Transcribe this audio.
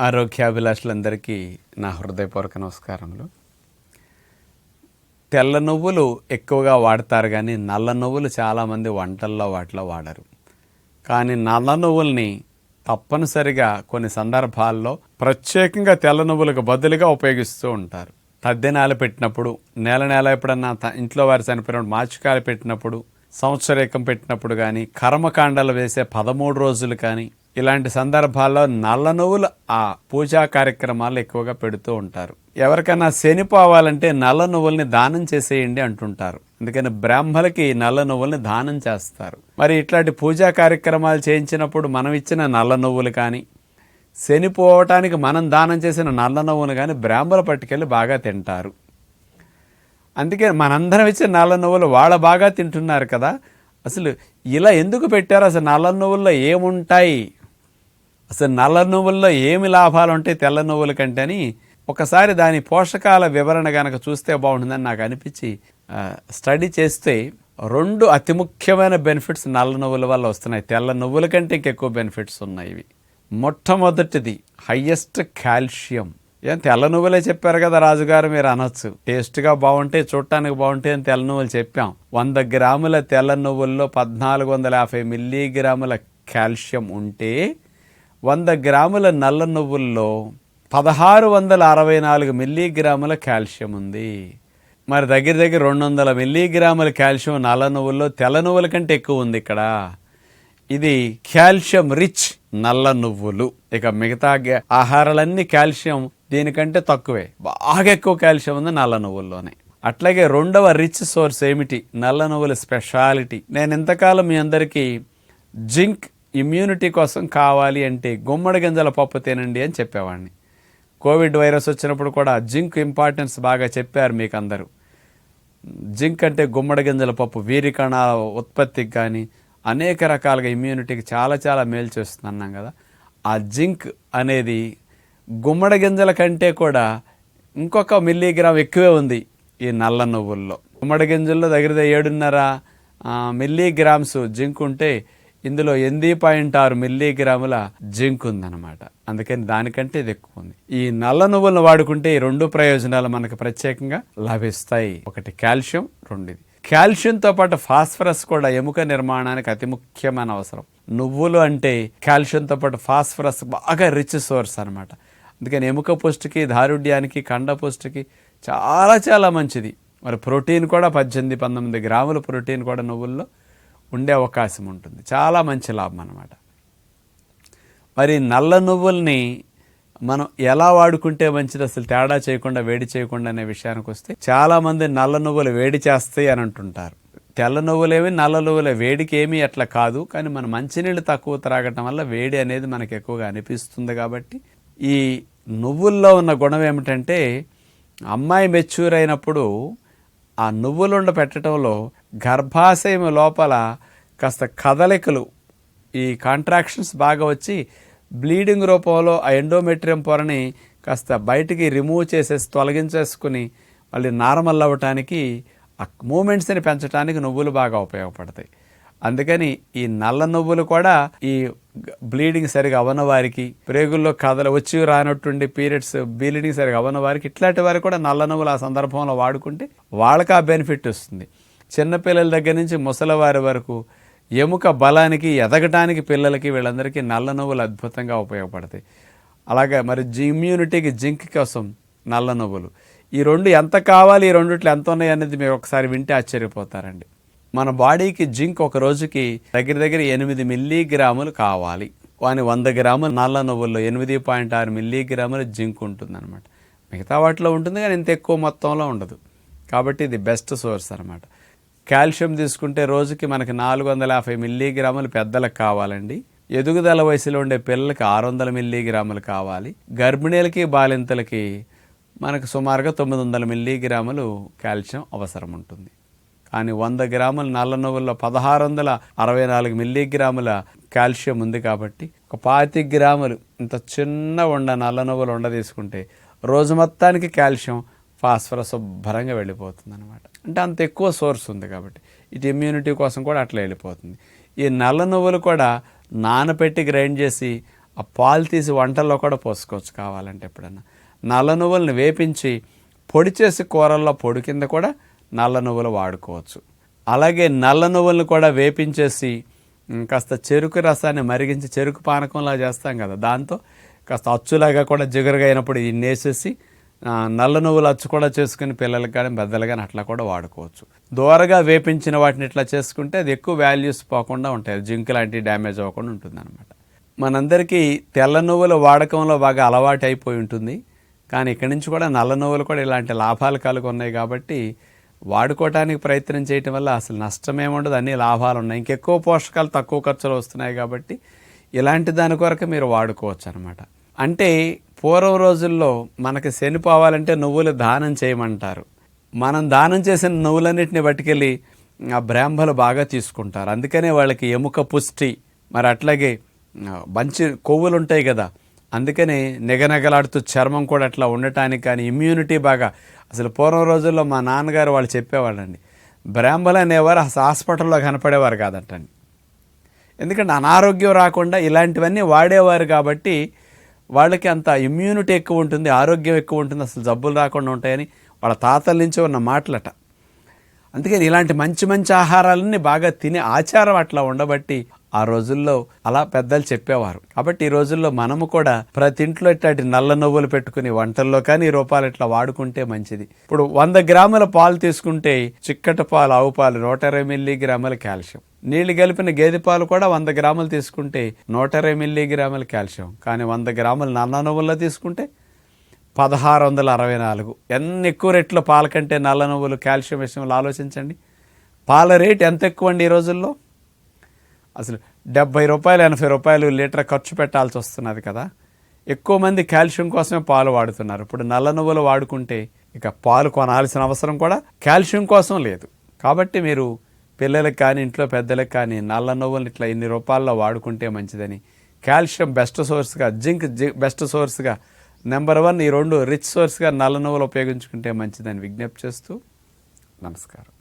ఆరోగ్యాభిలాషులందరికీ నా హృదయపూర్వక నమస్కారములు. తెల్ల నువ్వులు ఎక్కువగా వాడతారు కానీ నల్ల నువ్వులు చాలామంది వంటల్లో వాటిలో వాడరు. కానీ నల్ల నువ్వుల్ని తప్పనిసరిగా కొన్ని సందర్భాల్లో ప్రత్యేకంగా తెల్ల నువ్వులకు బదులుగా ఉపయోగిస్తూ ఉంటారు. తద్దెనాలు పెట్టినప్పుడు నెల నెల ఎప్పుడన్నా త- ఇంట్లో వారి చనిపోయినప్పుడు మార్చికాయలు పెట్టినప్పుడు సంవత్సరేకం పెట్టినప్పుడు కానీ కర్మకాండాలు వేసే పదమూడు రోజులు కానీ ఇలాంటి సందర్భాల్లో నల్ల నువ్వులు ఆ పూజా కార్యక్రమాలు ఎక్కువగా పెడుతూ ఉంటారు. ఎవరికైనా శనిపోవాలంటే నల్ల నువ్వుల్ని దానం చేసేయండి అంటుంటారు. అందుకని బ్రాహ్మలకి నల్ల నువ్వుల్ని దానం చేస్తారు. మరి ఇట్లాంటి పూజా కార్యక్రమాలు చేయించినప్పుడు మనం ఇచ్చిన నల్ల నువ్వులు కానీ శనిపోవటానికి మనం దానం చేసిన నల్ల నువ్వులు కానీ బ్రాహ్మణ పట్టుకెళ్ళి బాగా తింటారు. అందుకే మనందరం ఇచ్చిన నల్ల నువ్వులు వాళ్ళ బాగా తింటున్నారు కదా. అసలు ఇలా ఎందుకు పెట్టారు? అసలు నల్ల నువ్వుల్లో ఏముంటాయి? అసలు నల్ల నువ్వుల్లో ఏమి లాభాలు ఉంటాయి తెల్ల నువ్వుల కంటే అని ఒకసారి దాని పోషకాల వివరణ కనుక చూస్తే బాగుంటుందని నాకు అనిపించి స్టడీ చేస్తే రెండు అతి ముఖ్యమైన బెనిఫిట్స్ నల్ల నువ్వుల వల్ల వస్తున్నాయి. తెల్ల నువ్వుల కంటే ఇంకెక్కువ బెనిఫిట్స్ ఉన్నాయి ఇవి. మొట్టమొదటిది హయ్యెస్ట్ కాల్షియం. ఏం తెల్ల నువ్వులే చెప్పారు కదా రాజుగారు మీరు అనొచ్చు. టేస్ట్గా బాగుంటే చూడటానికి బాగుంటే అని తెల్ల నువ్వులు చెప్పాం. వంద గ్రాముల తెల్ల నువ్వుల్లో పద్నాలుగు వందల యాభై మిల్లీగ్రాముల కాల్షియం ఉంటే వంద గ్రాముల నల్ల నువ్వుల్లో పదహారు వందల అరవై నాలుగు మిల్లీగ్రాముల కాల్షియం ఉంది. మరి దగ్గర దగ్గర రెండు వందల మిల్లీగ్రాముల కాల్షియం నల్ల నువ్వుల్లో తెల్ల నువ్వుల కంటే ఎక్కువ ఉంది ఇక్కడ. ఇది కాల్షియం రిచ్ నల్ల నువ్వులు. ఇక మిగతా ఆహారాలన్నీ కాల్షియం దీనికంటే తక్కువే. బాగా ఎక్కువ కాల్షియం ఉంది నల్ల నువ్వుల్లోనే. అట్లాగే రెండవ రిచ్ సోర్స్ ఏమిటి? నల్ల నువ్వుల స్పెషాలిటీ. నేను ఇంతకాలం మీ అందరికీ జింక్ ఇమ్యూనిటీ కోసం కావాలి అంటే గుమ్మడి గింజల పప్పు తినండి అని చెప్పేవాడిని. కోవిడ్ వైరస్ వచ్చినప్పుడు కూడా జింక్ ఇంపార్టెన్స్ బాగా చెప్పారు మీకు అందరూ జింక్ అంటే గుమ్మడి గింజల పప్పు వీరి కణాల ఉత్పత్తికి కానీ అనేక రకాలుగా ఇమ్యూనిటీకి చాలా చాలా మేలు చేస్తుంది అన్నాం కదా. ఆ జింక్ అనేది గుమ్మడి గింజల కంటే కూడా ఇంకొక మిల్లీగ్రామ్ ఎక్కువే ఉంది ఈ నల్ల నువ్వుల్లో. గుమ్మడి గింజల్లో దగ్గర ఏడున్నర మిల్లీగ్రామ్స్ జింక్ ఉంటే ఇందులో ఎనిమిది పాయింట్ ఆరు మిల్లీగ్రాముల జింక్ ఉందన్నమాట. అందుకని దానికంటే ఇది ఎక్కువ ఉంది. ఈ నల్ల నువ్వులను వాడుకుంటే ఈ రెండు ప్రయోజనాలు మనకు ప్రత్యేకంగా లభిస్తాయి. ఒకటి కాల్షియం రెండుది. కాల్షియంతో పాటు ఫాస్ఫరస్ కూడా ఎముక నిర్మాణానికి అతి ముఖ్యమైన అవసరం. నువ్వులు అంటే కాల్షియంతో పాటు ఫాస్ఫరస్ బాగా రిచ్ సోర్స్ అనమాట అందుకని ఎముక పుష్టికి దారుఢ్యానికి కండ పుష్టికి చాలా చాలా మంచిది. మరి ప్రోటీన్ కూడా పద్దెనిమిది పంతొమ్మిది గ్రాముల ప్రోటీన్ కూడా నువ్వుల్లో ఉండే అవకాశం ఉంటుంది. చాలా మంచి లాభం అన్నమాట. మరి నల్ల నువ్వుల్ని మనం ఎలా వాడుకుంటే మంచిది? అసలు తేడా చేయకుండా వేడి చేయకుండా అనే విషయానికి వస్తే చాలామంది నల్ల నువ్వులు వేడి చేస్తాయి అని అంటుంటారు. తెల్ల నువ్వులేమి నల్ల నువ్వులే వేడికి ఏమీ అట్లా కాదు. కానీ మన మంచినీళ్ళు తక్కువ త్రాగటం వల్ల వేడి అనేది మనకు ఎక్కువగా అనిపిస్తుంది కాబట్టి ఈ నువ్వుల్లో ఉన్న గుణం ఏమిటంటే అమ్మాయి మెచ్యూర్ అయినప్పుడు ఆ నువ్వులుండ పెట్టడంలో గర్భాశయం లోపల కాస్త కదలికలు ఈ కాంట్రాక్షన్స్ బాగా వచ్చి బ్లీడింగ్ రూపంలో ఆ ఎండోమెట్రియం పొరని కాస్త బయటికి రిమూవ్ చేసేసి తొలగించేసుకుని మళ్ళీ నార్మల్ అవ్వటానికి ఆ మూమెంట్స్ని పెంచడానికి నువ్వులు బాగా ఉపయోగపడతాయి. అందుకని ఈ నల్ల నువ్వులు కూడా ఈ బ్లీడింగ్ సరిగా అవ్వని వారికి ప్రేగుల్లో కథలు వచ్చి రానట్టుండి పీరియడ్స్ బ్లీడింగ్ సరిగా అవ్వని వారికి ఇట్లాంటి వారికి కూడా నల్ల నువ్వులు ఆ సందర్భంలో వాడుకుంటే వాళ్ళకి ఆ బెనిఫిట్ వస్తుంది. చిన్నపిల్లల దగ్గర నుంచి ముసలివారి వరకు ఎముక బలానికి ఎదగటానికి పిల్లలకి వీళ్ళందరికీ నల్ల నువ్వులు అద్భుతంగా ఉపయోగపడతాయి. అలాగే మరి ఇమ్యూనిటీకి జింక్ కోసం నల్ల నువ్వులు. ఈ రెండు ఎంత కావాలి ఈ రెండిట్లో ఎంత ఉన్నాయి అనేది మీరు ఒకసారి వింటే ఆశ్చర్యపోతారండి. మన బాడీకి జింక్ ఒక రోజుకి దగ్గర దగ్గర ఎనిమిది మిల్లీగ్రాములు కావాలి. వాని వంద గ్రాములు నల్ల నువ్వుల్లో ఎనిమిది పాయింట్ ఆరు మిల్లీగ్రాములు జింక్ ఉంటుందన్నమాట. మిగతా వాటిలో ఉంటుంది కానీ ఇంత ఎక్కువ మొత్తంలో ఉండదు. కాబట్టి ఇది బెస్ట్ సోర్స్ అనమాట కాల్షియం తీసుకుంటే రోజుకి మనకి నాలుగు వందల యాభై మిల్లీగ్రాములు పెద్దలకు కావాలండి. ఎదుగుదల వయసులో ఉండే పిల్లలకి ఆరు వందల మిల్లీగ్రాములు కావాలి. గర్భిణీలకి బాలింతలకి మనకు సుమారుగా తొమ్మిది వందల మిల్లీగ్రాములు కాల్షియం అవసరం ఉంటుంది కానీ వంద గ్రాముల నల్ల నువ్వుల్లో పదహారు వందల అరవై నాలుగు మిల్లీగ్రాముల కాల్షియం ఉంది కాబట్టి ఒక పాతి గ్రాములు ఇంత చిన్న ఉండ నల్ల నువ్వులు ఉండ తీసుకుంటే రోజు మొత్తానికి కాల్షియం ఫాస్ఫరస్ శుభ్రంగా వెళ్ళిపోతుంది అనమాట అంటే అంత ఎక్కువ సోర్స్ ఉంది కాబట్టి. ఇటు ఇమ్యూనిటీ కోసం కూడా అట్లా వెళ్ళిపోతుంది. ఈ నల్ల నువ్వులు కూడా నానపెట్టి గ్రైండ్ చేసి ఆ పాలు తీసి వంటల్లో కూడా పోసుకోవచ్చు కావాలంటే ఎప్పుడన్నా. నల్ల నువ్వులను వేపించి పొడి చేసి కూరల్లో పొడి కింద కూడా నల్ల నువ్వులు వాడుకోవచ్చు. అలాగే నల్ల నువ్వులను కూడా వేపించేసి కాస్త చెరుకు రసాన్ని మరిగించి చెరుకు పానకంలా చేస్తాం కదా దాంతో కాస్త అచ్చులాగా కూడా జిగురుగా అయినప్పుడు ఇన్ని వేసేసి నల్ల నువ్వులు అచ్చు కూడా చేసుకుని పిల్లలకి కానీ పెద్దలు కానీ అట్లా కూడా వాడుకోవచ్చు. దూరగా వేపించిన వాటిని ఇట్లా చేసుకుంటే అది ఎక్కువ వాల్యూస్ పోకుండా ఉంటాయి. జింక్ లాంటి డ్యామేజ్ అవ్వకుండా ఉంటుంది అనమాట మనందరికీ తెల్ల నువ్వుల వాడకంలో బాగా అలవాటు అయిపోయి ఉంటుంది. కానీ ఇక్కడి నుంచి కూడా నల్ల నువ్వులు కూడా ఇలాంటి లాభాలు కలిగి ఉన్నాయి కాబట్టి వాడుకోవటానికి ప్రయత్నం చేయటం వల్ల అసలు నష్టమేముండదు అన్ని లాభాలు ఉన్నాయి. ఇంకెక్కువ పోషకాలు తక్కువ ఖర్చులు వస్తున్నాయి కాబట్టి ఇలాంటి దాని కొరకు మీరు వాడుకోవచ్చు అనమాట అంటే పూర్వం రోజుల్లో మనకి శనిపోవాలంటే నువ్వులు దానం చేయమంటారు. మనం దానం చేసిన నువ్వులన్నింటిని పట్టుకెళ్ళి ఆ బ్రాహ్మలు బాగా తీసుకుంటారు. అందుకనే వాళ్ళకి ఎముక పుష్టి మరి అట్లాగే మంచి కొవ్వులు ఉంటాయి కదా. అందుకనే నిగనగలాడుతూ చర్మం కూడా అట్లా ఉండటానికి కానీ ఇమ్యూనిటీ బాగా. అసలు పూర్వం రోజుల్లో మా నాన్నగారు వాళ్ళు చెప్పేవాళ్ళండి బ్రాహ్మలు అనేవారు అసలు హాస్పిటల్లో కనపడేవారు కాదంటండి. ఎందుకంటే అనారోగ్యం రాకుండా ఇలాంటివన్నీ వాడేవారు కాబట్టి వాళ్ళకి అంత ఇమ్యూనిటీ ఎక్కువ ఉంటుంది ఆరోగ్యం ఎక్కువ ఉంటుంది అసలు జబ్బులు రాకుండా ఉంటాయని వాళ్ళ తాతల నుంచి ఉన్న మాటలట. అందుకని ఇలాంటి మంచి మంచి ఆహారాలన్నీ బాగా తినే ఆచారం అట్లా ఉండబట్టి ఆ రోజుల్లో అలా పెద్దలు చెప్పేవారు. కాబట్టి ఈ రోజుల్లో మనము కూడా ప్రతి ఇంట్లో ఇట్లాంటి నల్ల నువ్వులు పెట్టుకుని వంటల్లో కానీ ఈ రూపాయలు ఇట్లా వాడుకుంటే మంచిది. ఇప్పుడు వంద గ్రాముల పాలు తీసుకుంటే చిక్కటి పాలు ఆవు పాలు నూట ఇరవై మిల్లీ గ్రాముల కాల్షియం. నీళ్ళు కలిపిన గేదె పాలు కూడా వంద గ్రాములు తీసుకుంటే నూట ఇరవై మిల్లీగ్రాముల కాల్షియం. కానీ వంద గ్రాములు నల్ల నువ్వుల్లో తీసుకుంటే పదహారు వందల అరవై నాలుగు. ఎన్ని ఎక్కువ రెట్లు పాల కంటే నల్ల నువ్వులు కాల్షియం విషయంలో ఆలోచించండి. పాల రేట్ ఎంత ఎక్కువ అండి ఈ రోజుల్లో? అసలు డెబ్బై రూపాయలు ఎనభై రూపాయలు లీటర్ ఖర్చు పెట్టాల్సి వస్తున్నది కదా. ఎక్కువ మంది కాల్షియం కోసమే పాలు వాడుతున్నారు. ఇప్పుడు నల్ల నువ్వులు వాడుకుంటే ఇక పాలు కొనాల్సిన అవసరం కూడా కాల్షియం కోసం లేదు. కాబట్టి మీరు పిల్లలకు కానీ ఇంట్లో పెద్దలకు కానీ నల్ల నువ్వులు ఇట్లా ఇన్ని రూపాల్లో వాడుకుంటే మంచిదని. కాల్షియం బెస్ట్ సోర్స్గా జింక్ జి బెస్ట్ సోర్స్గా నెంబర్ వన్ ఈ రెండు రిచ్ సోర్స్గా నల్ల నువ్వులు ఉపయోగించుకుంటే మంచిదని విజ్ఞప్తి చేస్తూ నమస్కారం.